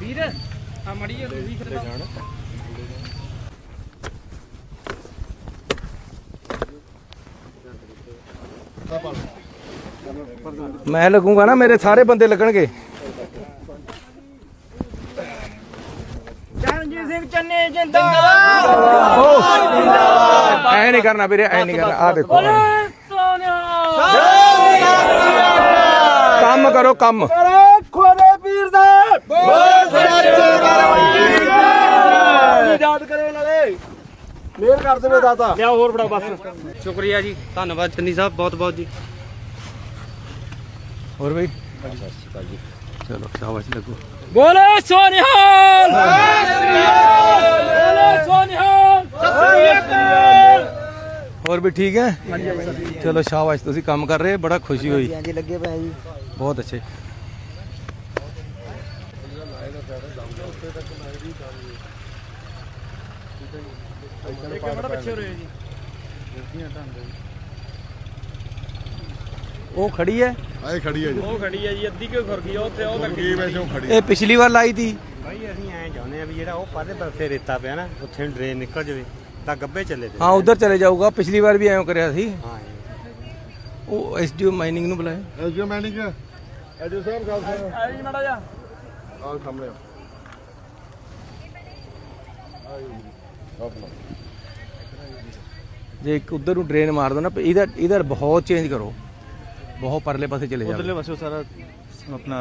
ਵੀਰ ਆ ਮੜੀ ਵੀ ਮੈਂ ਲੱਗੂਗਾ ਨਾ ਮੇਰੇ ਸਾਰੇ ਬੰਦੇ ਲੱਗਣਗੇ। ਚਰਨਜੀਤ ਸਿੰਘ ਚੰਨੇ ਜਿੰਦਾਬਾਦ। ਐ ਨਹੀਂ ਕਰਨਾ ਵੀਰੇ ਐ ਨਹੀਂ ਕਰਨਾ। ਆ ਦੇਖੋ। ਸੋਨਿਆ। ਕੰਮ ਕਰੋ ਕੰਮ। ਯਾਦ ਕਰੇ ਨਾਲੇ ਮੇਰ ਕਰ ਦੇਵੇ ਦਾਤਾ। ਲਿਆ ਹੋਰ ਬੜਾ ਬਸ। ਸ਼ੁਕਰੀਆ ਜੀ। ਧੰਨਵਾਦ ਚੰਨੀ ਸਾਹਿਬ ਬਹੁਤ ਬਹੁਤ ਜੀ। ਹੋਰ ਬਈ? ਚਲੋ ਸ਼ਾਬਾਸ਼ ਲੱਗੋ। ਬੋਲੇ ਸੋਨਿਹਾਲ! ਬੋਲੇ ਸੋਨਿਹਾਲ! ਹੋਰ ਵੀ ਠੀਕ ਹੈ? ਚਲੋ ਸ਼ਾਬਾਸ਼ ਤੁਸੀਂ ਕੰਮ ਕਰ ਰਹੇ ਬੜਾ ਖੁਸ਼ੀ ਹੋਈ। ਹਾਂਜੀ ਲੱਗੇ ਪਏ ਜੀ। ਬਹੁਤ ਅੱਛੇ। ਉਹ ਖੜੀ ਹੈ। ਆਏ ਖੜੀ ਹੈ ਜੀ। ਉਹ ਖੜੀ ਹੈ ਜੀ ਅੱਧੀ ਕਿਉਂ ਖੁਰ ਗਈ ਉੱਥੇ ਉਹ ਕੀ ਵੈਸੋਂ ਖੜੀ ਇਹ ਪਿਛਲੀ ਵਾਰ ਲਾਈ ਤੀ ਭਾਈ ਅਸੀਂ ਐਂ ਚਾਹੁੰਦੇ ਆ ਵੀ ਜਿਹੜਾ ਉਹ ਪਾਦੇ ਪਾਸੇ ਰੇਤਾ ਪਿਆ ਨਾ ਉੱਥੇ ਡਰੇਨ ਨਿਕਲ ਜਾਵੇ ਤਾਂ ਗੱਬੇ ਚੱਲੇ ਤੇ। ਹਾਂ ਉਧਰ ਚਲੇ ਜਾਊਗਾ। ਪਿਛਲੀ ਵਾਰ ਵੀ ਐਂ ਕਰਿਆ ਸੀ। ਹਾਂ ਉਹ ਐਸਡੀਓ ਮਾਈਨਿੰਗ ਨੂੰ ਬੁਲਾਇਆ। ਐਜੋ ਮੈਨਿੰਗ ਐਜੋ ਸਾਹਿਬ ਗੱਲ ਸੁਣੋ ਆ ਜੀ ਮੜਾ ਜਾ ਆਹ ਸਾਹਮਣੇ ਜੇ। ਇੱਕ ਉਧਰ ਨੂੰ ਡਰੇਨ ਮਾਰ ਦੋ ਨਾ ਇਹਦਾ ਇਹਦਾ ਬਹੁਤ ਚੇਂਜ ਕਰੋ। ਬਹੁਤ ਪਰਲੇ ਪਾਸੇ ਚਲੇ ਜਾਓ। ਉਧਰਲੇ ਪਾਸੇ ਸਾਰਾ ਆਪਣਾ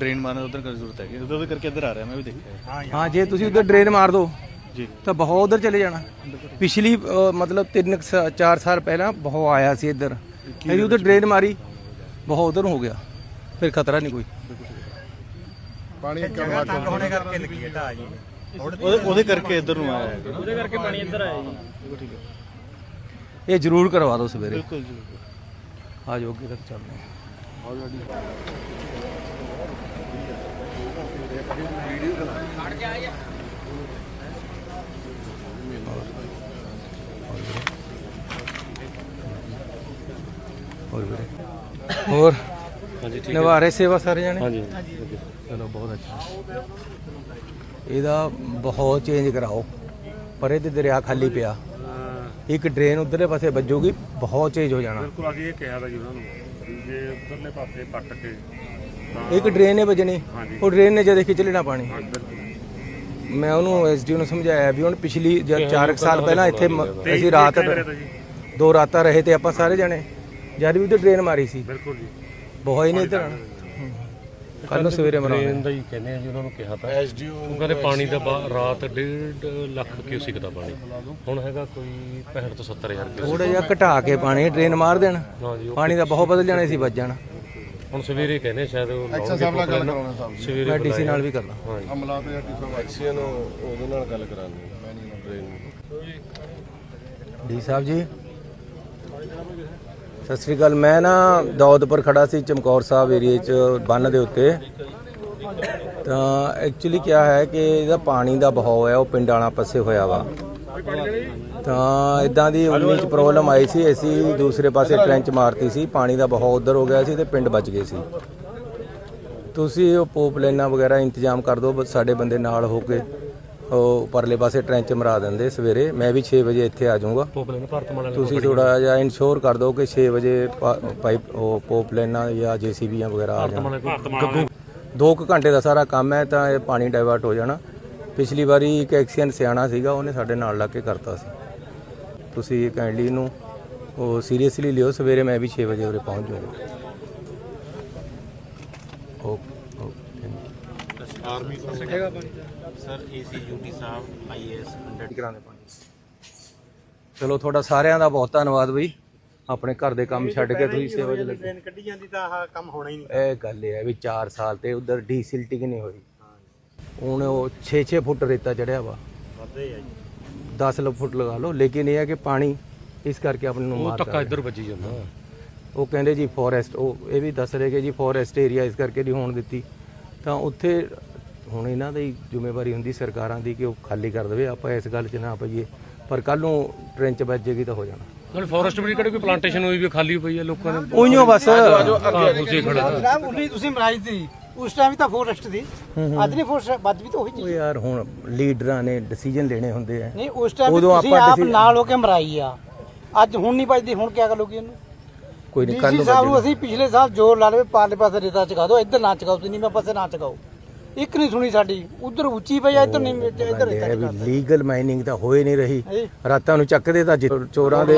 ਡਰੇਨ ਮਾਰਨ ਉਧਰ ਕਰ ਜ਼ਰੂਰਤ ਹੈ ਉਧਰ ਉਧਰ ਕਰਕੇ ਇੱਧਰ ਆ ਰਿਹਾ ਮੈਂ ਵੀ ਦੇਖਿਆ। ਹਾਂ ਜੇ ਤੁਸੀਂ ਉਧਰ ਡਰੇਨ ਮਾਰ ਦੋ ਜੀ। ਤਾਂ ਬਹੁਤ ਉਧਰ ਚਲੇ ਜਾਣਾ। ਪਿਛਲੀ ਮਤਲਬ 3 4 ਸਾਲ ਪਹਿਲਾਂ ਬਹੁਤ ਆਇਆ ਸੀ ਇੱਧਰ। ਫਿਰ ਉਧਰ ਡਰੇਨ ਮਾਰੀ। ਬਹੁਤ ਉਧਰ ਹੋ ਗਿਆ। ਫਿਰ ਖਤਰਾ ਨਹੀਂ ਕੋਈ। ਪਾਣੀ ਕਮਾਤਾ ਹੋਣੇ ਕਰਕੇ ਲੱਗੀ ਢਾ ਜੀ। ਉਹਦੇ ਉਹਦੇ ਕਰਕੇ ਇਧਰ ਨੂੰ ਆਇਆ ਹੈ ਉਹਦੇ ਕਰਕੇ ਪਾਣੀ ਇੱਧਰ ਆਇਆ ਜੀ। ਇਹ ਜ਼ਰੂਰ ਕਰਵਾ ਦਿਓ ਸਵੇਰੇ। ਬਿਲਕੁਲ ਜੀ ਆ ਜਾਓ ਅੱਗੇ ਤੱਕ ਚੱਲਦੇ ਹਾਂ। ਹੋਰ ਵੀਰੇ। ਹੋਰ। ਹਾਂਜੀ ਨਿਭਾ ਰਹੇ ਸੇਵਾ ਸਾਰੇ ਜਾਣੇ? ਹਾਂਜੀ ਚਲੋ ਬਹੁਤ ਅੱਛਾ। ਇਹਦਾ ਬਹੁਤ ਚੇਂਜ ਕਰਾਓ। ਪਰੇ ਤੇ ਦਰਿਆ ਖਾਲੀ ਪਿਆ। ਇੱਕ ਡਰੇਨ ਉਧਰਲੇ ਪਾਸੇ ਵੱਜੂਗੀ ਬਹੁਤ ਚੇਂਜ ਹੋ ਜਾਣਾ। ਬਿਲਕੁਲ ਅਸੀਂ ਇਹ ਕਿਹਾ ਤਾਂ ਜੀ ਉਹਨਾਂ ਨੂੰ ਵੀ ਜੇ ਉਧਰਲੇ ਪਾਸੇ ਪੱਟ ਕੇ ਇੱਕ ਡਰੇਨ ਨੇ ਵੱਜਣੀ ਉਹ ਡਰੇਨ ਨੇ ਜਦੇ ਖਿੱਚ ਲੈਣਾ ਪਾਣੀ। ਮੈਂ ਉਹਨੂੰ ਐਸਡੀਓ ਨੂੰ ਸਮਝਾਇਆ ਵੀ ਹੁਣ ਪਿਛਲੀ ਜਦ 4 ਸਾਲ ਪਹਿਲਾਂ ਇੱਥੇ ਮ- ਅਸੀਂ ਰਾਤ ਦੋ ਰਾਤਾਂ ਰਹੇ ਤੇ ਆਪਾਂ ਸਾਰੇ ਜਣੇ। ਜਦ ਵੀ ਉਧਰ ਡਰੇਨ ਮਾਰੀ ਸੀ। ਬਿਲਕੁਲ ਜੀ। ਬਹੁਤ ਹੀ ਨਹੀਂ ਇੱਧਰ ਕੱਲ ਨੂੰ ਸਵੇਰੇ ਮਰਾਉਂਦੇ ਦਾ ਹੀ ਕਹਿੰਦੇ ਆ ਜੀ ਉਹਨਾਂ ਨੂੰ ਕਿਹਾ ਤਾਂ। ਉਹ ਕਹਿੰਦੇ ਪਾਣੀ ਦਾ ਬਾ- ਰਾਤ 1.5 ਲੱਖ ਕਿਊਸਿਕ ਦਾ ਪਾਣੀ। ਹੁਣ ਹੈਗਾ ਕੋਈ 65 ਤੋਂ 70 ਹਜ਼ਾਰ ਕਿਊਸਿਕ। ਥੋੜਾ ਜਿਹਾ ਘਟਾ ਕੇ ਪਾਣੀ ਡਰੇਨ ਮਾਰ ਦੇਣ। ਹਾਂ ਜੀ ਉਹ ਪਾਣੀ ਦਾ ਬਹੁਤ ਬਦਲ ਜਾਣੇ ਸੀ ਵੱਜ ਜਾਣਾ। ਹੁਣ ਸਵੇਰੇ ਕਹਿੰਦੇ ਆ ਸ਼ਾਇਦ ਉਹ ਐਕਸ਼ਨ ਸਾਹਿਬ ਨਾਲ ਗੱਲ ਕਰਾਉਣਾ ਸਾਹਿਬ ਸਵੇਰੇ ਮੈਂ ਡੀਸੀ ਨਾਲ ਵੀ ਕਰਨਾ ਅਮਲਾ ਤੇ ਸਾਹਿਬ ਐਕਸ਼ਨ ਨੂੰ ਉਹਦੇ ਨਾਲ ਗੱਲ ਕਰਾਉਣੀ ਡੀ ਸਾਹਿਬ ਜੀ। ਸਤਿ ਸ੍ਰੀ ਅਕਾਲ। ਮੈਂ ਨਾ ਦੌਦਪੁਰ ਖੜਾ ਸੀ ਚਮਕੌਰ ਸਾਹਿਬ ਏਰੀਏ 'ਚ ਬੰਨ ਦੇ ਉੱਤੇ। ਤਾਂ ਐਕਚੁਅਲੀ ਕੀ ਹੈ ਕਿ ਇਹਦਾ ਪਾਣੀ ਦਾ ਬਹਾਅ ਹੈ, ਉਹ ਪਿੰਡ ਵਾਲਾ ਪਾਸੇ ਹੋਇਆ ਵਾ। ਤਾਂ ਇਦਾਂ ਦੀ 19 ਚ ਪ੍ਰੋਬਲਮ ਆਈ ਸੀ, ਅਸੀਂ ਦੂਸਰੇ ਪਾਸੇ ਟ੍ਰੈਂਚ ਮਾਰਤੀ ਸੀ, ਪਾਣੀ ਦਾ ਬਹਾਅ ਉਧਰ ਹੋ ਗਿਆ ਸੀ ਤੇ ਪਿੰਡ ਬਚ ਗਏ ਸੀ। ਤੁਸੀਂ ਉਹ ਪੋਪ ਲਾਈਨਾਂ ਵਗੈਰਾ ਇੰਤਜ਼ਾਮ ਕਰ ਦਿਓ, ਸਾਡੇ ਬੰਦੇ ਨਾਲ ਹੋ ਕੇ। ਉਹ ਪਰਲੇ ਪਾਸੇ ਟ੍ਰੈਂਚ ਮਰਾ ਦਿੰਦੇ ਸਵੇਰੇ। ਮੈਂ ਵੀ 6 ਵਜੇ ਇੱਥੇ ਆ ਜਾਊਂਗਾ। ਪੋਪਲੇ ਨੇ ਤੁਸੀਂ ਥੋੜਾ ਜਿਹਾ ਇਨਸ਼ੋਰ ਕਰ ਦਿਓ ਕਿ 6 ਵਜੇ ਪਾ- ਪਾਈਪ, ਉਹ ਪੋਪ ਲਾਈਨਾਂ ਜਾਂ ਜੀਸੀਬੀਆਂ ਵਗੈਰਾ ਆ ਜਾਣ। ਗੱਗੂ ਦੋ ਕੁ ਘੰਟੇ ਦਾ ਸਾਰਾ ਕੰਮ ਹੈ ਤਾਂ ਇਹ ਪਾਣੀ ਡਾਇਵਰਟ ਹੋ ਜਾਣਾ। ਪਿਛਲੀ ਵਾਰੀ ਇੱਕ ਐਕਸੀਅਨ ਸਿਆਣਾ ਸੀਗਾ, ਉਹਨੇ ਸਾਡੇ ਨਾਲ ਲੱਗ ਕੇ ਕਰਤਾ ਸੀ। ਤੁਸੀਂ ਕਾਈਂਡਲੀ ਨੂੰ ਉਹ ਸੀਰੀਅਸਲੀ ਲਿਓ, ਸਵੇਰੇ ਮੈਂ ਵੀ 6 ਵਜੇ ਉਰੇ ਪਹੁੰਚ ਜਾਊਂਗਾ। ਓਕੇ ਓਕੇ ਸਰ ਏਸੀਯੂਟੀ ਸਾਹਿਬ ਆਈਏਐਸ 100 ਕਰਾਣੇ ਪਾਣੀ ਚਲੋ ਤੁਹਾਡਾ ਸਾਰਿਆਂ ਦਾ ਬਹੁਤ ਧੰਨਵਾਦ ਬਈ। ਆਪਣੇ ਘਰ ਦੇ ਕੰਮ ਛੱਡ ਕੇ ਤੁਸੀਂ ਸੇਵਾ 'ਚ ਲੱਗੇ। ਕੱਢੀ ਜਾਂਦੀ ਤਾਂ ਆਹ ਕੰਮ ਹੋਣਾ ਹੀ ਨਹੀਂ। ਇਹ ਗੱਲ ਇਹ ਹੈ ਵੀ 4 ਸਾਲ ਤੇ ਉਧਰ ਡੀਸਿਲਟਿੰਗ ਨਹੀਂ ਹੋਈ? ਹੁਣ ਉਹ 6-6 ਫੁੱਟ ਰੇਤਾ ਚੜਿਆ ਵਾ। ਵੱਧੇ ਆ ਜੀ। 10 ਲ ਫੁੱਟ ਲਗਾ ਲਓ ਲੇਕਿਨ ਇਹ ਹੈ ਕਿ ਪਾਣੀ ਇਸ ਕਰਕੇ ਆਪਣੇ ਨੂੰ ਉਹ ਮਾਰ ਧੱਕਾ ਇੱਧਰ ਵੱਜੀ ਜਾਂਦਾ। ਉਹ ਕਹਿੰਦੇ ਜੀ ਫੋਰੈਸਟ ਉਹ ਇਹ ਵੀ ਦੱਸ ਰਹੇ ਕਿ ਜੀ ਫੋਰੈਸਟ ਏਰੀਆ ਇਸ ਕਰਕੇ ਨਹੀਂ ਹੋਣ ਦਿੱਤੀ। ਤਾਂ ਉੱਥੇ ਹੁਣ ਇਹਨਾਂ ਦੀ ਜ਼ਿੰਮੇਵਾਰੀ ਹੁੰਦੀ ਸਰਕਾਰਾਂ ਦੀ ਕਿ ਉਹ ਖਾਲੀ ਕਰ ਦੇਵੇ ਆਪਾਂ ਇਸ ਗੱਲ 'ਚ ਨਾ ਪਈਏ। ਪਰ ਕੱਲ ਨੂੰ ਟ੍ਰੈਂਚ ਵੱਜੇਗੀ ਤਾਂ ਹੋ ਜਾਣਾ। ਨਾਲ ਫੋਰੈਸਟ ਵੀ ਕਿਹੜੇ ਕੋਈ ਪਲਾਂਟੇਸ਼ਨ ਹੋਈ ਵੀ ਖਾਲੀ ਪਈ ਹੈ ਲੋਕਾਂ ਨੇ ਉਈਓ ਬਸ। ਖੜਾ ਤੁਸੀਂ ਮਰਾਈ ਸੀ ਉਸ ਟਾਈਮ ਤਾਂ ਫੋਰੈਸਟ ਦੀ ਅੱਜ ਨਹੀਂ ਫੋਰਸ ਵੱਜ ਵੀ ਤਾਂ ਉਹੀ ਉਹ ਚੀਜ਼ ਯਾਰ ਹੁਣ ਲੀਡਰਾਂ ਨੇ ਡਿਸੀਜਨ ਲੈਣੇ ਹੁੰਦੇ ਆ। ਨਹੀਂ ਉਸ ਟਾਈਮ ਤੁਸੀਂ ਆਪਾਂ ਨਾਲ ਹੋ ਕੇ ਮਰਾਈ ਆ। ਅੱਜ ਹੁਣ ਨਹੀਂ ਵੱਜਦੀ ਹੁਣ ਕਿਆ ਕਰੋਗੇ ਇਹਨੂੰ ਕੋਈ ਨਹੀਂ ਕੱਲ ਡੀਸੀ ਨੂੰ ਸਾਹਿਬ ਨੂੰ ਵੱਜੇਗਾ। ਅਸੀਂ ਪਿਛਲੇ ਸਾਲ ਜ਼ੋਰ ਲਾ ਲਵੇ ਪਾਰਲੇ ਪਾਸੇ ਰੇਤਾ ਚਕਾ ਦਿਓ ਇੱਧਰ ਨਾ ਚਕਾਓ ਤੁਸੀਂ ਮੈਂ ਪਾਸੇ ਨਾ ਚਕਾਓ। ਇੱਕ ਨਹੀਂ ਸੁਣੀ ਸਾਡੀ। ਉਧਰ ਉੱਚੀ ਪਈ ਆ ਇੱਧਰ ਨਹੀਂ ਇੱਧਰ ਵੀ ਲੀਗਲ ਮਾਈਨਿੰਗ ਤਾਂ ਹੋਏ ਨਹੀਂ ਰਹੀ। ਰਾਤਾਂ ਨੂੰ ਚੱਕਦੇ ਤਾਂ ਚੋਰਾਂ ਦੇ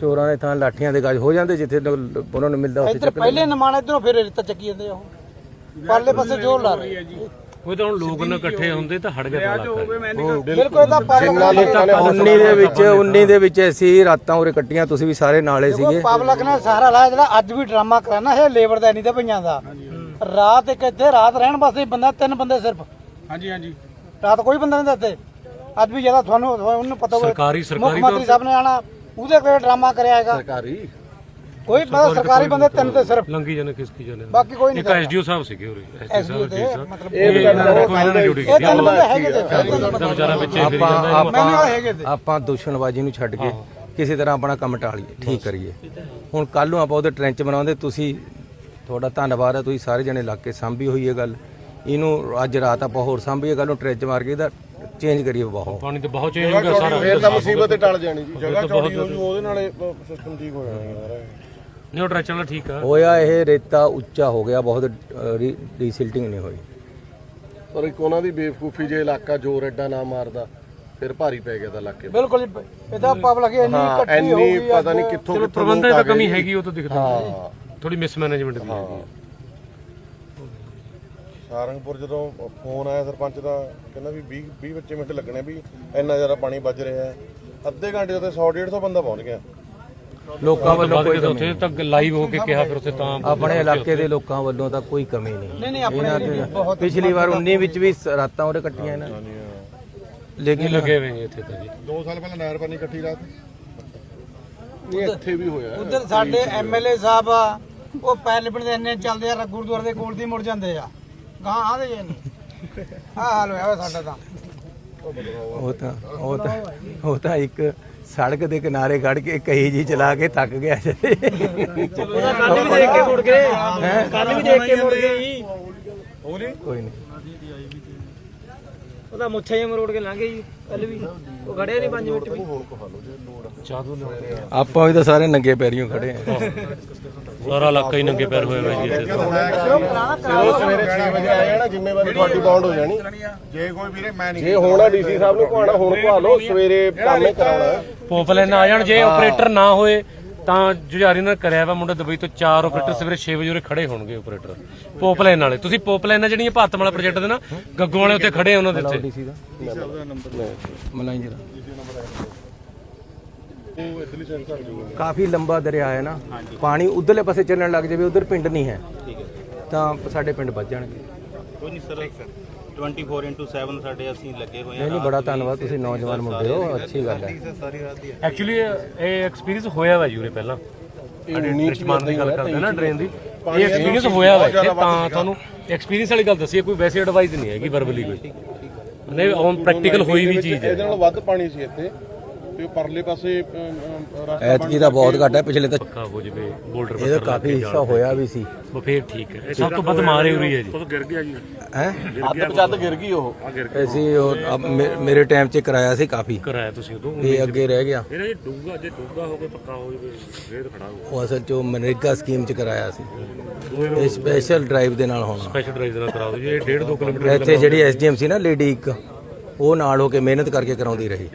ਚੋਰਾਂ ਦੇ ਥਾਂ ਲਾਠੀਆਂ ਦੇ ਗੱਜ ਹੋ ਜਾਂਦੇ ਜਿੱਥੇ ਉਹਨਾਂ ਨੂੰ ਮਿਲਦਾ ਉੱਥੇ ਇੱਧਰ ਪਹਿਲੇ ਨਮਾਨ ਇੱਧਰੋਂ ਫਿਰ ਰੇਤਾ ਚੱਕੀ ਜਾਂਦੇ ਆ ਉਹ। ਪਾਰਲੇ ਪਾਸੇ ਜ਼ੋਰ ਲਾ ਰਹੇ। ਉਹ ਤਾਂ ਹੁਣ ਲੋਕ ਨਾ ਇਕੱਠੇ ਹੁੰਦੇ ਤਾਂ ਹਟ ਗਿਆ ਬਿਲਕੁਲ ਇਹਦਾ ਪਾਰਲੇ ਉਨੀ ਦੇ ਵਿੱਚ 19 ਦੇ ਵਿੱਚ ਅਸੀਂ ਰਾਤਾਂ ਉਰੇ ਕੱਟੀਆਂ ਤੁਸੀਂ ਵੀ ਸਾਰੇ ਨਾਲੇ ਸੀਗੇ। ਪਬਲਿਕ ਨੇ ਸਹਾਰਾ ਲਾਇਆ ਜਿਹੜਾ ਅੱਜ ਵੀ ਡਰਾਮਾ ਕਰਾਣਾ ਇਹ ਲੇਬਰ ਦਾ ਨਹੀਂ ਤਾਂ ਪਈਆਂ ਦਾ। ਰਾਤ ਇੱਕ ਇੱਥੇ ਰਾਤ ਰਹਿਣ ਵਾਸਤੇ ਬੰਦਾ ਤਿੰਨ ਬੰਦੇ ਸਿਰਫ। ਹਾਂਜੀ ਹਾਂਜੀ। ਰਾਤ ਕੋਈ ਬੰਦਾ ਨਹੀਂ ਦਿੱਤੇ ਅੱਜ ਵੀ ਜ਼ਿਆਦਾ ਤੁਹਾਨੂੰ ਉਹਨੂੰ ਪਤਾ ਹੋਵੇ ਸਰਕਾਰੀ- ਮੁੱਖ ਸਰਕਾਰੀ ਮੰਤਰੀ ਸਾਹਿਬ ਨੇ ਆਣਾ ਉਹਦੇ ਕੋਲ ਡਰਾਮਾ ਕਰਿਆ ਹੈਗਾ। ਸਰਕਾਰੀ? ਕੋਈ ਮਤਲਬ ਸਰਕਾਰੀ ਬੰਦੇ ਤਿੰਨ ਤੇ ਸਿਰਫ। ਲੰਗੀ ਜਾਂਦੇ ਖਿਸਕੀ ਜਾਂਦੇ। ਬਾਕੀ ਕੋਈ ਨਹੀਂ ਇੱਕ ਐਸਡੀਓ ਸਾਹਿਬ ਸੀਗੇ ਉਰੇ ਐਸਡੀਓ SDO ਸਾਹਿਬ ਤੇ ਜੀ ਮਤਲਬ ਇਹ ਦੇਖੋ ਇਹਨਾਂ ਨੇ ਡਿਊਟੀ ਇਹ ਕੀਤੀ ਤਿੰਨ ਬੰਦੇ ਹੈਗੇ ਤੇ ਫਿਰ ਤਿੰਨ ਉਹਦਾ ਵਿਚਾਰਾ ਵਿੱਚੇ ਫਿਰੀ ਆਪਾਂ ਜਾਂਦਾ ਮੈਨੂੰ ਆਪਾਂ ਹੈਗੇ ਤੇ। ਆਪਾਂ ਦੁਸ਼ਮਣਬਾਜ਼ੀ ਨੂੰ ਛੱਡ ਕੇ ਕਿਸੇ ਤਰ੍ਹਾਂ ਆਪਣਾ ਕੰਮ ਟਾਲੀਏ ਠੀਕ ਕਰੀਏ। ਹੁਣ ਕੱਲ ਨੂੰ ਆਪਾਂ ਉਹਦੇ ਟ੍ਰੈਂਚ ਬਣਾਉਂਦੇ ਤੁਸੀਂ ਤੁਹਾਡਾ ਧੰਨਵਾਦ ਹੈ ਤੁਸੀਂ ਸਾਰੇ ਜਣੇ ਲੱਗ ਕੇ ਸਾਂਭੀ ਹੋਈ ਹੈ ਗੱਲ। ਇਹਨੂੰ ਅੱਜ ਰਾਤ ਆਪਾਂ ਹੋਰ ਸਾਂਭੀਏ ਗੱਲ ਨੂੰ ਟ੍ਰੈਂਚ ਮਾਰ ਕੇ ਇਹਦਾ ਚੇਂਜ ਕਰੀਏ ਬਹੁਤ ਪਾਣੀ ਤਾਂ ਬਹੁਤ ਚੇਂਜ ਹੋ ਗਿਆ ਸਾਰਾ। ਫੇਰ ਤਾਂ ਮੁਸੀਬਤ ਹੀ ਟਲ ਜਾਣੀ ਜੀ। ਜਗ੍ਹਾ ਚੌੜੀ ਹੋ ਜੂ ਉਹਦੇ ਨਾਲੇ ਸਿਸਟਮ ਠੀਕ ਹੋ ਜਾਣਾ ਸਾਰਾ। ਨਹੀਂ ਉਹ ਟਰੈਕਟਰ ਨਾਲ ਠੀਕ ਆ। ਹੋਇਆ ਇਹ ਰੇਤਾ ਉੱਚਾ ਹੋ ਗਿਆ ਬਹੁਤ ਰੀਸਿਲਟਿੰਗ ਨਹੀਂ ਹੋਈ। ਪਰ ਇੱਕ ਉਹਨਾਂ ਦੀ ਬੇਵਕੂਫੀ ਜੇ ਇਲਾਕਾ ਜੋਰ ਐਡਾ ਨਾ ਮਾਰਦਾ ਫਿਰ ਭਾਰੀ ਪੈ ਗਿਆ ਤਾਂ ਇਲਾਕੇ ਤੇ। ਬਿਲਕੁਲ ਜੀ ਇਹਦਾ ਪਬਲਿਕ ਇੰਨੀ ਇਕੱਠੀ ਹੋ ਐਨੀ ਗਈ ਪਤਾ ਨਹੀਂ ਕਿੱਥੋਂ ਕਿੱਥੋਂ ਪ੍ਰਬੰਧਨ ਤਾਂ ਕਮੀ। ਹੈਗੀ ਉਹ ਤਾਂ ਦਿਖਦਾ। ਹਾਂ। ਥੋੜੀ ਮਿਸਮੈਨੇਜਮੈਂਟ ਦੀ ਹੈਗੀ ਸਾਰੰਗਪੁਰ ਜਦੋਂ ਫੋਨ ਆਇਆ ਸਰਪੰਚ ਦਾ ਕਹਿੰਦਾ ਵੀ 20 20 25 ਮਿੰਟ ਲੱਗਣੇ ਵੀ ਇੰਨਾ ਜ਼ਿਆਦਾ ਪਾਣੀ ਵੱਜ ਰਿਹਾ ਹੈ। ਅੱਧੇ ਘੰਟੇ ਤੇ 100 150 ਬੰਦਾ ਪਹੁੰਚ ਗਿਆ। ਲੋਕਾਂ ਵੱਲੋਂ ਕੋਈ ਕਮੀ ਉੱਥੇ ਤੱਕ ਲਾਈਵ ਹੋ ਕੇ ਕਿਹਾ ਫਿਰ ਉੱਥੇ ਤਾਂ ਆਪਣੇ ਇਲਾਕੇ ਦੇ ਲੋਕਾਂ ਵੱਲੋਂ ਤਾਂ ਕੋਈ ਕਮੀ ਨਹੀਂ। ਨਹੀਂ ਨਹੀਂ ਆਪਣੇ ਪਿਛਲੀ ਵਾਰ 19 ਵਿੱਚ ਵੀ ਸ- ਰਾਤਾਂ ਉਹਦੇ ਕੱਟੀਆਂ ਇਹਨਾਂ ਨੇ। ਲੇਕਿਨ ਲੱਗੇ ਹੋਏ ਨੇ ਇੱਥੇ ਤਾਂ ਜੀ। 2 ਸਾਲ ਪਹਿਲਾਂ ਨਹਿਰ ਪਾਣੀ ਇਕੱਠੀ ਰਾਤ। ਨਹੀਂ ਇੱਥੇ ਵੀ ਹੋਇਆ। ਉਧਰ ਸਾਡੇ ਐਮਐਲਏ ਸਾਹਿਬ ਆ ਉਹ ਪੈਰ ਪਿੰਡ ਦੇ ਇੰਨੇ ਚੱਲਦੇ ਆ ਗੁਰਦੁਆਰੇ ਦੇ ਕੋਲ ਦੀ ਮੁੜ ਜਾਂਦੇ ਆ। ਗਾਂ ਆਦੇ ਜੇ ਨਹੀਂ ਆ ਹਾਲ ਹੋਇਆ ਵਾ ਸਾਡਾ ਤਾਂ। ਉਹ ਤਾਂ ਉਹ ਤਾਂ ਉਹ ਤਾਂ ਇੱਕ ਸੜਕ ਦੇ ਕਿਨਾਰੇ ਖੜ ਕੇ ਕਹੀ ਜੀ ਚਲਾ ਕੇ ਥੱਕ ਗਿਆ ਕੱਲ ਵੀ ਦੇਖ ਕੇ ਮੁੜ ਗਏ। ਕੱਲ ਵੀ ਦੇਖ ਕੇ ਮੁੜ ਗਏ ਜੀ। ਕੋਈ ਨਹੀਂ। ਉਹਦਾ ਮੁੱਛੇ ਜਿਹਾ ਮਰੋੜ ਕੇ ਲੰਘ ਜੀ ਕੱਲ ਵੀ। ਉਹ ਖੜਿਆ ਨਹੀਂ 5 ਮਿੰਟ ਵੀ। ਚਾਦੂ ਲਿਆਉਂਦੇ ਆ ਆਪਾਂ ਵੀ ਤਾਂ ਸਾਰੇ ਨੰਗੇ ਪੈਰੀਆਂ ਖੜੇ ਆ। ਸਾਰਾ ਇਲਾਕਾ ਹੀ ਨੰਗੇ ਪੈਰ ਹੋਇਆ ਹੋਇਆ ਜੀ ਇੱਥੇ। ਤਾਂ ਜਦੋਂ ਸਵੇਰੇ 6 ਵਜੇ ਆਇਆ ਨਾ ਜ਼ਿੰਮੇਵਾਰੀ ਤੁਹਾਡੀ ਬਾਉਂਡ ਹੋ ਜਾਣੀ। ਜੇ ਕੋਈ ਵੀਰੇ ਮੈਂ ਨਹੀਂ ਜੇ ਹੋਣਾ ਡੀਸੀ ਸਾਹਿਬ ਨੂੰ ਕਹਾਣਾ ਹੁਣ ਕਹਾ ਲਓ ਸਵੇਰੇ ਕੰਮ ਕਰਾਉਣਾ ਹੈ। ਪੋਪਲੈਨ ਆ ਜਾਣ ਜੇ ਆਪਰੇਟਰ ਨਾ ਹੋਏ ਤਾਂ ਜੁਝਾਰੀ ਨਾਲ ਕਰਿਆ ਵਾ ਮੁੰਡਾ ਦੁਬਈ ਤੋਂ ਚਾਰ ਆਪਰੇਟਰ ਸਵੇਰੇ 6 ਵਜੇ ਉਰੇ ਖੜੇ ਹੋਣਗੇ ਆਪਰੇਟਰ ਪੋਪਲੈਨ ਵਾਲੇ ਤੁਸੀਂ ਪੋਪਲੈਨ ਜਿਹੜੀਆਂ ਭਾਰਤ ਵਾਲਾ ਪ੍ਰੋਜੈਕਟ ਦੇ ਨਾ ਗੱਗੋ ਵਾਲੇ ਉੱਥੇ ਖੜੇ ਆ ਉਹਨਾਂ ਦੇ ਉੱਤੇ ਡੀਸੀ ਦਾ। ਮਲਾਈ ਜਰਾ। ਉਹ ਇਧਰਲੀ ਸਾਈਡ ਘਰ ਜੂਗਾ ਕਾਫੀ ਲੰਬਾ ਦਰਿਆ ਹੈ ਨਾ। ਪਾਣੀ ਉਧਰਲੇ ਪਾਸੇ ਚੱਲਣ ਲੱਗ ਜਾਵੇ ਉਧਰ ਪਿੰਡ ਨਹੀਂ ਹੈ। ਤਾਂ ਸਾਡੇ ਪਿੰਡ ਵੱਜ ਜਾਣਗੇ। ਕੋਈ ਨਹੀਂ ਸਰ 24/7 ਸਾਡੇ ਅਸੀਂ ਲੱਗੇ ਹੋਏ ਨਹੀਂ ਨਹੀਂ ਬੜਾ ਧੰਨਵਾਦ ਤੁਸੀਂ ਨੌਜਵਾਨ ਮੁੰਡੇ ਹੋ ਅੱਛੀ ਗੱਲ ਹੈ। ਐਕਚੁਅਲੀ ਇਹ ਐਕਸਪੀਰੀਅੰਸ ਹੋਇਆ ਵਾ ਉਰੇ ਪਹਿਲਾਂ। ਰਿਚਮਾਨ ਦੀ ਗੱਲ ਕਰਦੇ ਨਾ ਡਰੇਨ ਦੀ। ਇਹ ਐਕਸਪੀਰੀਅੰਸ ਹੋਇਆ ਵਾ ਇੱਥੇ ਤਾਂ ਤੁਹਾਨੂੰ ਐਕਸਪੀਰੀਅੰਸ ਵਾਲੀ ਗੱਲ ਦੱਸੀ ਹੈ ਕੋਈ ਵੈਸੇ ਐਡਵਾਈਸ ਨਹੀਂ ਹੈਗੀ ਵਰਬਲੀ ਕੋਈ। ਨਹੀਂ ਔਨ ਪ੍ਰੈਕਟੀਕਲ ਹੋਈ ਵੀ ਚੀਜ਼ ਹੈ। ਇਹਦੇ ਨਾਲ ਵੱਧ ਪਾਣੀ ਸੀ ਇੱਥੇ। ਤੇ ਪਰਲੇ ਪਾਸੇ ਐਤਕੀ ਦਾ ਬਹੁਤ ਘੱਟ ਹੈ ਪਿਛਲੇ ਤਾਂ ਪੱਕਾ ਹੋ ਜਵੇ ਬੋਲਡਰ ਇਹਦਾ ਕਾਫੀ ਹਿੱਸਾ ਹੋਇਆ ਵੀ ਸੀ। ਉਹ ਫੇਰ ਠੀਕ ਹੈ। ਇਹ ਸਭ ਤੋਂ ਵੱਧ ਮਾਰੇ ਉਰੀ ਹੈ ਜੀ। ਉਹ ਗਿਰ ਗਿਆ ਜੀ। ਹੈ? ਅੱਧ ਪਚੱਧ ਗਿਰ ਗਈ ਉਹ। ਅਸੀਂ ਉਹ ਮੇਰੇ ਟਾਈਮ 'ਚ ਕਰਾਇਆ ਸੀ ਕਾਫੀ। ਕਰਾਇਆ ਤੁਸੀਂ ਉਦੋਂ ਇਹ ਅੱਗੇ ਰਹਿ ਗਿਆ। ਇਹਨੇ ਜੇ ਡੂੰਗਾ ਜੇ ਡੂੰਗਾ ਹੋ ਕੇ ਪੱਕਾ ਹੋ ਜਵੇ ਫੇਰ ਖੜਾ ਹੋ ਉਹ ਅਸਲ 'ਚ ਉਹ ਮਨਰੇਗਾ ਸਕੀਮ 'ਚ ਕਰਾਇਆ ਸੀ। ਇਹ ਸਪੈਸ਼ਲ ਡਰਾਈਵ ਦੇ ਨਾਲ ਹੋਣਾ। ਸਪੈਸ਼ਲ ਡਰਾਈਵ ਨਾਲ ਕਰਾ ਦਿਓ ਜੀ। ਇਹ 1.5 2 ਕਿਲੋਮੀਟਰ ਇੱਥੇ ਜਿਹੜੀ ਐਸਡੀਐਮ ਸੀ ਨਾ ਲੇਡੀ ਇੱਕ ਉਹ ਨਾਲ ਹੋ ਕੇ ਮਿਹਨਤ ਕਰਕੇ ਕਰਾਉਂਦੀ ਰਹੀ।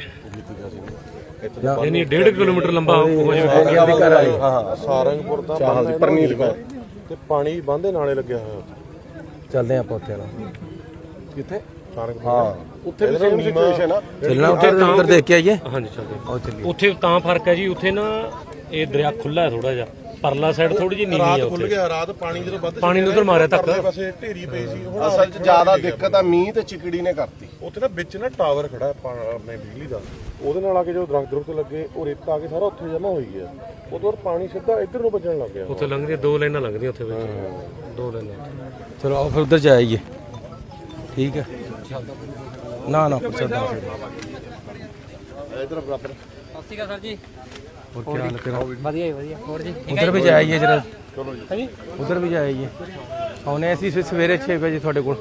ਨਹੀਂ 1.5 ਕਿਲੋਮੀਟਰ ਲੰਬਾ ਹੋ ਜਾਵੇ ਹਾਂ ਸਾਰੰਗਪੁਰ ਦਾ ਪਰਨੀਤ ਕੌਰ ਤੇ ਪਾਣੀ ਬੰਦੇ ਨਾਲੇ ਲੱਗਿਆ ਹੋਇਆ। ਚੱਲਦੇ ਆਪਾਂ ਉੱਥੇ ਨਾਲ ਕਿੱਥੇ? ਸਾਰੰਗਪੁਰ ਹਾਂ। ਉੱਥੇ ਵੀ ਸੇਮ ਸਿਚੁਏਸ਼ਨ ਆ। ਚੱਲਣਾ ਉੱਥੇ ਉੱਧਰ ਦੇਖ ਕੇ ਆਈਏ। ਹਾਂਜੀ ਚੱਲਦੇ ਉੱਥੇ ਤਾਂ ਫ਼ਰਕ ਹੈ ਜੀ ਉੱਥੇ ਨਾ ਇਹ ਦਰਿਆ ਖੁੱਲਾ ਹੈ ਥੋੜਾ ਜਿਹਾ। ਪਰਲਾ ਸਾਈਡ ਥੋੜੀ ਜਿਹੀ ਨੀਵੀਂ ਹੈ ਰਾਤ ਖੁੱਲ ਉੱਥੇ। ਗਿਆ ਰਾਤ ਪਾਣੀ ਜਦੋਂ ਵੱਧ ਪਾਣੀ ਨੂੰ ਉਧਰ ਮਾਰਿਆ ਧੱਕਾ। ਪਰਲੇ ਪਾਸੇ ਢੇਰੀ ਪਈ ਸੀ ਹੁਣ ਅਸਲ 'ਚ ਜ਼ਿਆਦਾ ਦਿੱਕਤ ਆ ਮੀਂਹ ਤੇ ਚਿਕੜੀ ਨੇ ਕਰਤੀ। ਉੱਥੇ ਨਾ ਵਿੱਚ ਨਾ ਟਾਵਰ ਖੜਾ ਹੈ ਪਾ- ਆਪਣੇ ਬਿਜਲੀ ਦਾ। ਉਹਦੇ ਨਾਲ ਆ ਕੇ ਜਦੋਂ ਦਰਖਤ ਦਰਖਤ ਲੱਗੇ ਉਹ ਰੇਤਾ ਆ ਕੇ ਸਾਰਾ ਉੱਥੇ ਜਮਾ ਹੋਈ ਗਿਆ। ਉਦੋਂ ਪਾਣੀ ਸਿੱਧਾ ਇੱਧਰ ਨੂੰ ਵੱਜਣ ਲੱਗ ਗਿਆ। ਉੱਥੇ ਲੰਘਦੀਆਂ ਦੋ ਲਾਈਨਾਂ ਲੰਘਦੀਆਂ ਉੱਥੇ ਵਿੱਚ। ਦੋ ਲਾਈਨਾਂ ਚਲੋ ਆਓ ਫਿਰ ਉੱਧਰ ਜਾਈਏ। ਠੀਕ ਹੈ। ਨਾ ਨਾ ਪ੍ਰਸਾਦ। ਇੱਧਰ ਬਰਾਬਰ। ਸਤਿ ਸ਼੍ਰੀ ਅਕਾਲ ਸਰ ਜੀ। ਹੋਰ ਕੀ ਹਾਲ ਤੇਰਾ? ਵਧੀਆ ਜੀ ਵਧੀਆ। ਹੋਰ ਜੀ? ਉਧਰ ਵੀ ਜਾਈਏ ਜਰਾ। ਚਲੋ ਜੀ। ਉਧਰ ਵੀ ਜਾਈਏ। ਆਉਨੇ ਅਸੀਂ ਸਵੇਰੇ 6 ਵਜੇ ਤੁਹਾਡੇ ਕੋਲ।